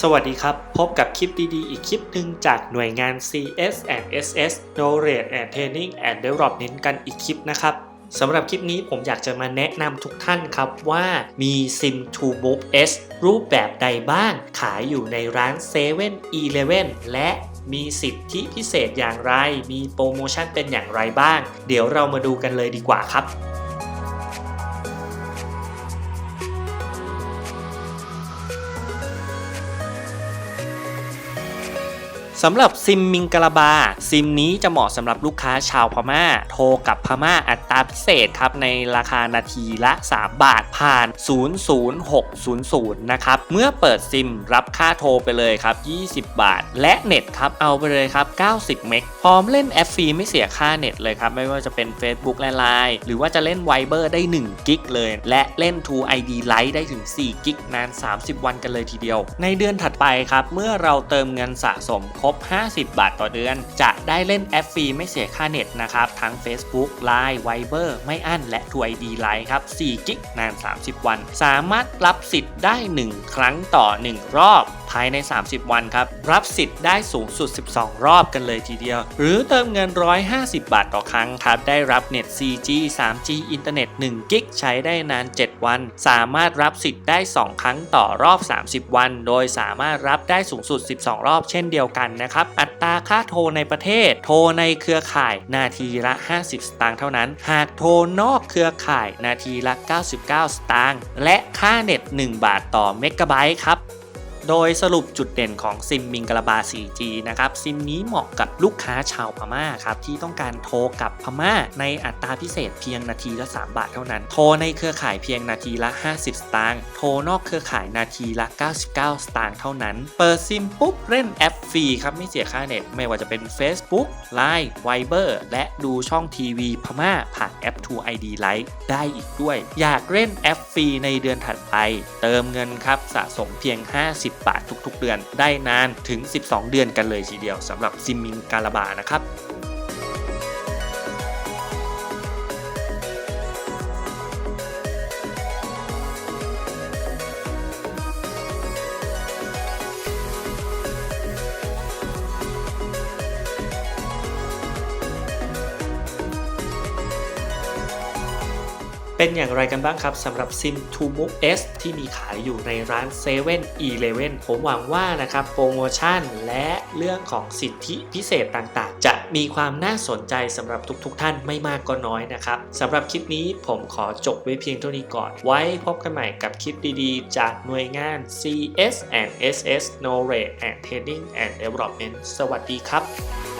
สวัสดีครับ พบกับคลิปดีๆ อีกคลิปหนึ่งจากหน่วยงาน CS and SS Knowledge and Training and Development กันอีกคลิปนะครับสำหรับคลิปนี้ผมอยากจะมาแนะนำทุกท่านครับว่ามี Sim to Move S รูปแบบใดบ้าง ขายอยู่ในร้าน 7 e เ e ่ e และมีสิทธิพิเศษอย่างไร มีโปรโมชั่นเป็นอย่างไรบ้าง เดี๋ยวเรามาดูกันเลยดีกว่าครับ สำหรับซิมมิงกะลาบา ซิมนี้จะเหมาะสำหรับลูกค้าชาวพม่า โทรกับพม่าอัตราพิเศษครับ ในราคานาทีละ 3 บาทผ่าน 00600 นะครับ เมื่อเปิดซิมรับค่าโทรไปเลยครับ 20 บาท และเน็ตครับ เอาไปเลยครับ 90 เมกพร้อมเล่นแอปฟรีไม่เสียค่าเน็ตเลยครับ ไม่ว่าจะเป็น Facebook และ Line หรือว่าจะเล่น Viber ได้1กิกเลย และเล่น True ID Lite ได้ถึง4กิกนาน 30 วันกันเลยทีเดียว ในเดือนถัดไปครับเมื่อเราเติมเงินสะสมครบ 50 บาทต่อเดือน จะได้เล่นแอปฟรีไม่เสียค่าเน็ตนะครับ ทั้ง Facebook Line Viber ไม่อั้นและถวยดีไลน์ครับ4กิกนาน 30 วัน สามารถรับสิทธิ์ได้ 1 ครั้งต่อ 1 รอบ ภายใน 30 วันครับ รับสิทธิ์ได้สูงสุด 12 รอบกันเลยทีเดียว หรือเติมเงิน 150 บาทต่อครั้งครับ ได้รับเน็ต 4G 3G อินเทอร์เน็ต1กิกใช้ได้นาน 7 วัน สามารถรับสิทธิ์ได้ 2 ครั้งต่อรอบ 30 วัน โดยสามารถรับได้สูงสุด 12 รอบเช่นเดียวกันนะครับ อัตราค่าโทรในประเทศ โทรในเครือข่ายนาทีละ 50 สตางค์เท่านั้น หากโทรนอกเครือข่ายนาทีละ 99 สตางค์ และค่าเน็ต 1 บาทต่อเมกะไบต์ครับ โดยสรุปจุดเด่นของซิมมิงกะลาบา 4G นะครับ ซิมนี้เหมาะกับลูกค้าชาวพม่าครับที่ต้องการโทรกับพม่าในอัตราพิเศษเพียงนาทีละ 3 บาทเท่านั้น โทรในเครือข่ายเพียงนาทีละ 50 สตางค์ โทรนอกเครือข่ายนาทีละ 99 สตางค์เท่านั้น เปิดซิมปุ๊บเล่นแอปฟรีครับไม่เสียค่าเน็ต ไม่ว่าจะเป็น Facebook Line Viber และดูช่องทีวีพม่าผ่านแอป True ID Lite ได้อีกด้วย อยากเล่นแอปฟรีในเดือนถัดไป เติมเงินครับสะสมเพียง 50บาททุกๆ เดือน ได้นานถึง 12 เดือนกันเลยทีเดียวสำหรับซิมมิงกาลาบานะครับ เป็นอย่างไรกันบ้างครับสำหรับ Sim to m o S ที่มีขายอยู่ในร้าน7 e เ e ่ e ผมหวังว่านะครับโปรโมชั่นและเรื่องของสิทธิพิเศษต่างๆ จะมีความน่าสนใจสำหรับทุกๆท่านไม่มากก็น้อยนะครับสำหรับคลิปนี้ผมขอจบไว้เพียงเท่านี้ก่อน ไว้พบกันใหม่กับคลิปดีๆ จากหน่วยงาน CS and SS Knowledge and Training and Development สวัสดีครับ